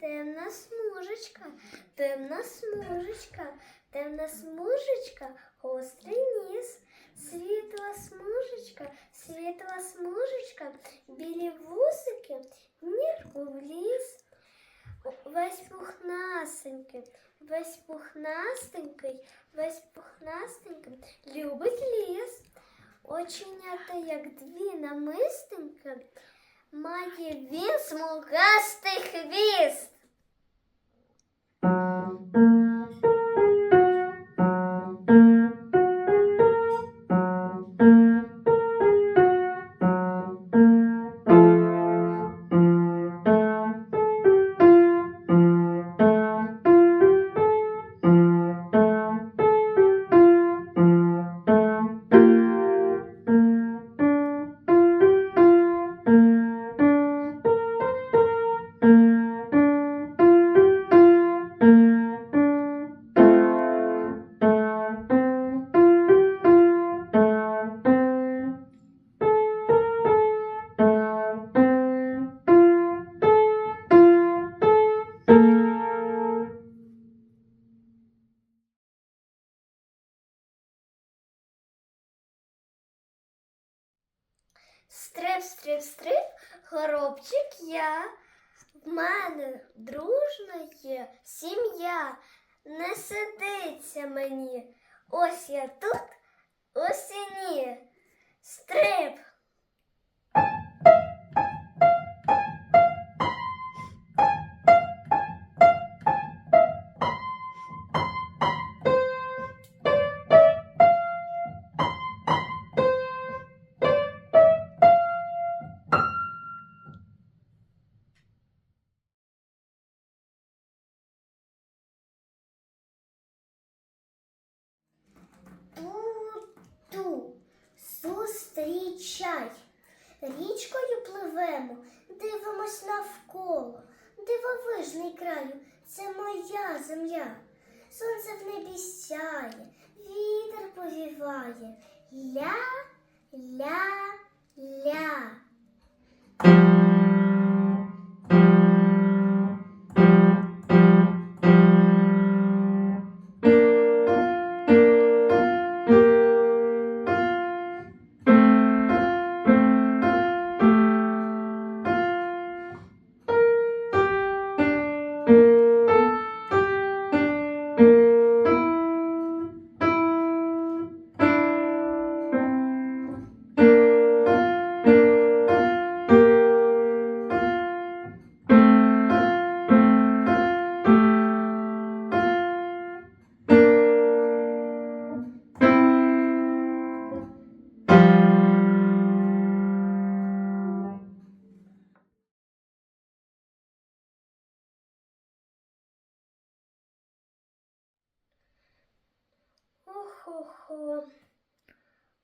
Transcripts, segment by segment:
темна смужечка, темна смужечка, темна смужечка, гострий ніс, світла смужечка, світла смужечка, білі вусики, нірку в ліс. Весь пухнасенький, весь пухнастенький, весь пухнастенький, любить ліс. Оченята, як дві намистинки, має він смугастий хвіст. Стрип, стрип, стрип, горобчик я. В мене дружна є сім'я. Не сидиться мені. Ось я тут, ось і ні. Стрип. Це моя земля. Сонце в небі сяє, вітер повіває. Ля, ля, ля. Охо-хо,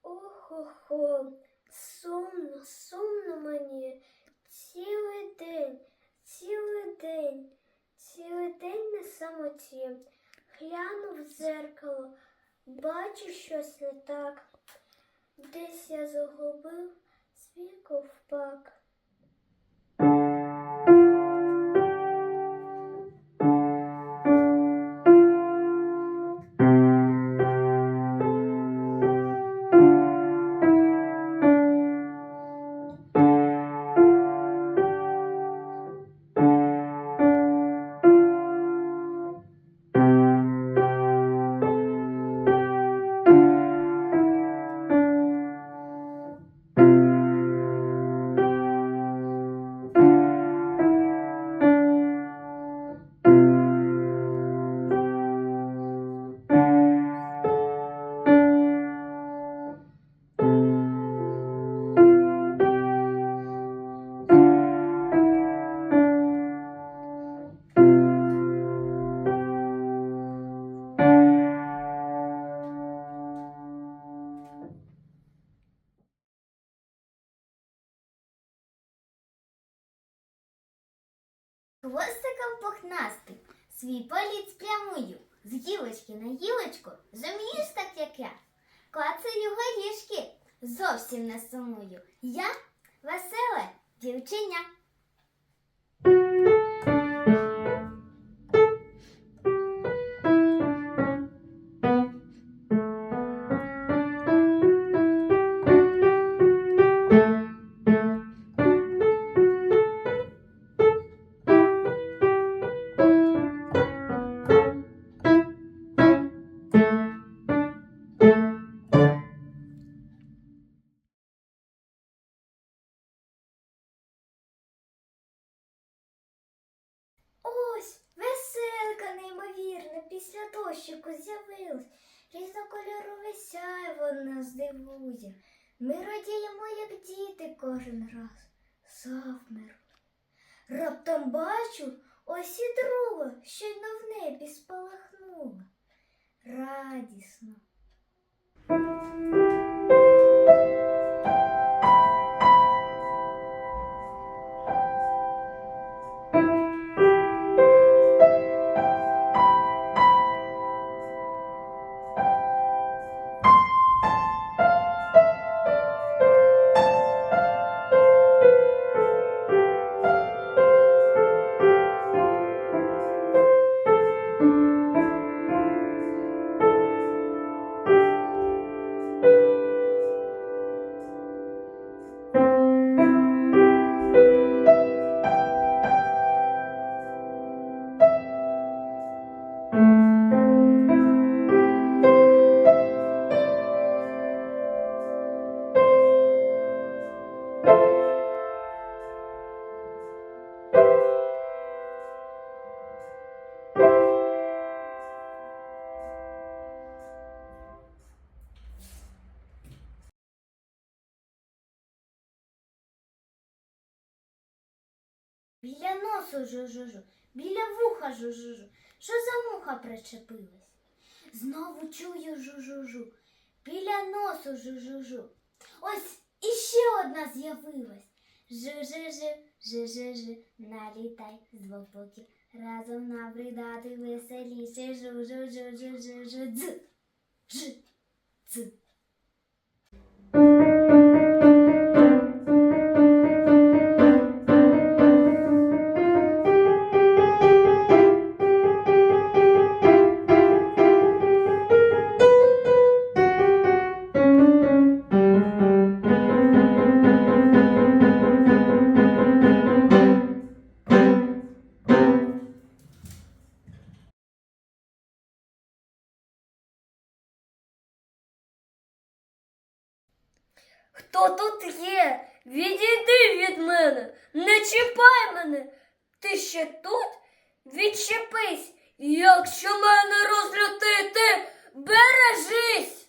охо-хо, сумно, сумно мені. Цілий день, цілий день, цілий день на самоті. Гляну в дзеркало, бачу щось не так. Десь я загубив свій ковпак. Політ спрямую, з гілочки на гілочку, зумієш так, як я. Клацаю горішки, зовсім не сумую. Я веселе дівчиня. На дощику з'явилось, різнокольорове сяйво нас дивує. Ми радіємо, як діти кожен раз. Завмер. Раптом бачу, ось і друга, щойно в небі спалахнула. Радісно. Біля носу жужужу, біля вуха жужужу. Що за муха причепилась? Знову чую жужужу, біля носу жужужу. Ось іще одна з'явилась. Жу-жу-жу, налітай з двох боків. Разом набридати веселіше. Жу-жу-жу-жу-жу-жу-дз. Ж, дз. Хто тут є? Відійди від мене, не чіпай мене. Ти ще тут? Відчепись, якщо мене розлютити, бережись.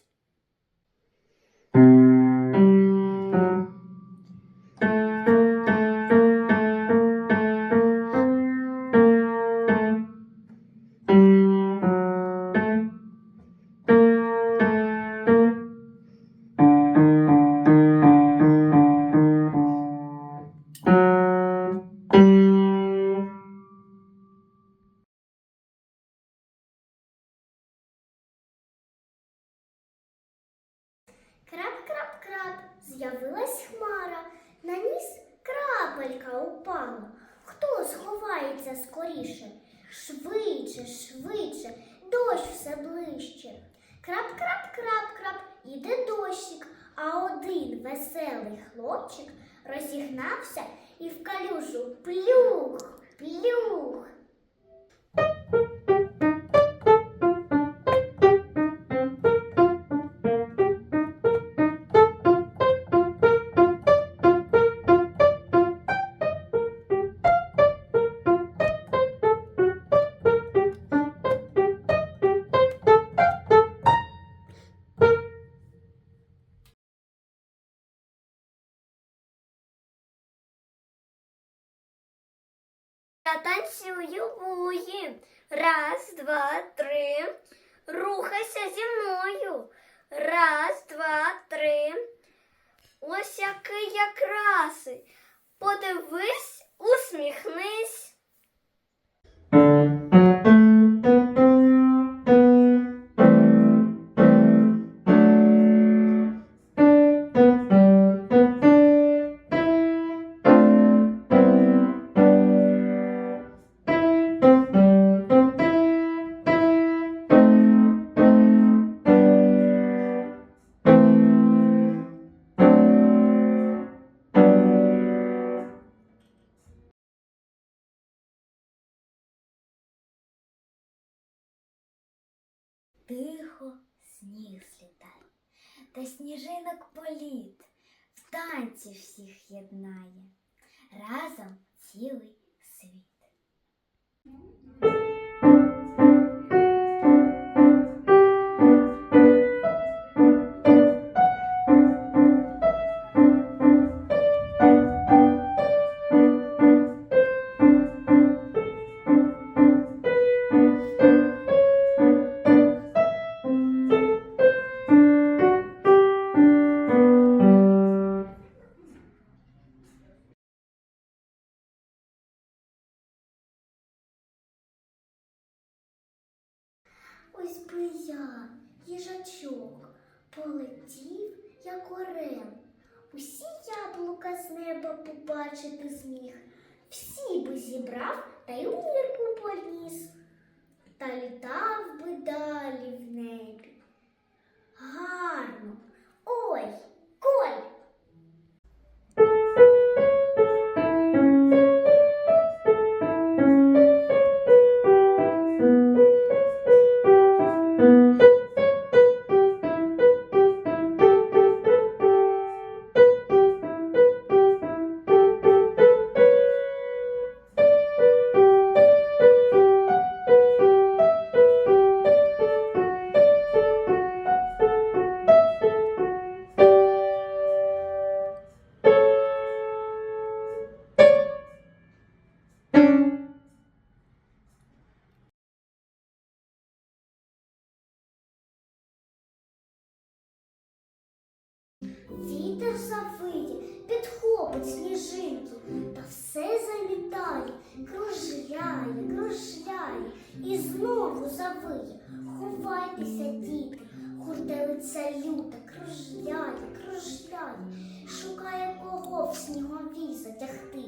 З'явилась хмара, на ніс крапелька упала. Хто сховається скоріше? Швидше, швидше, дощ все ближче. Крап-крап-крап-крап, іде дощик, а один веселий хлопчик розігнався і в калюжу плюх, плюх. Я танцюю вуї. Раз, два, три. Рухайся зі мною. Раз, два, три. Ось який я красий. Подивись, усміхнись. Та сніжинок політ в танці всіх єднає, разом цілий світ. Усі яблука з неба побачити зміг, всі би зібрав та й у нірку поніс, кружляє і знову завиє. Ховайтеся, діти, хурделиця люта, кружляє, кружляє, шукає кого в сніговій затягти.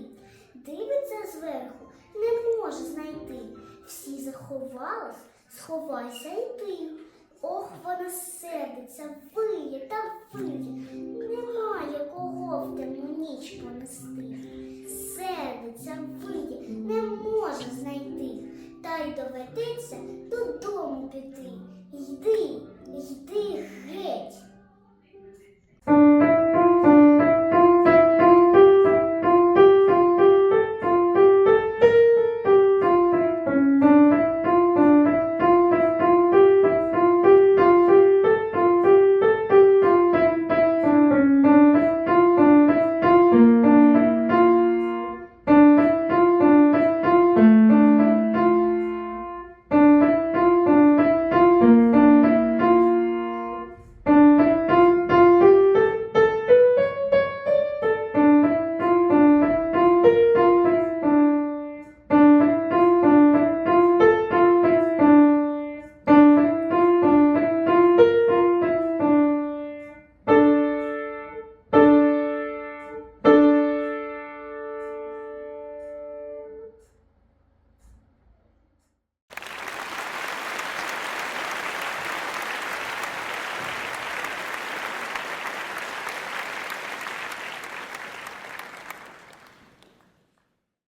Дивиться зверху, не може знайти. Всі заховались, сховайся й ти. Ох, вона сердиться, виє та виє,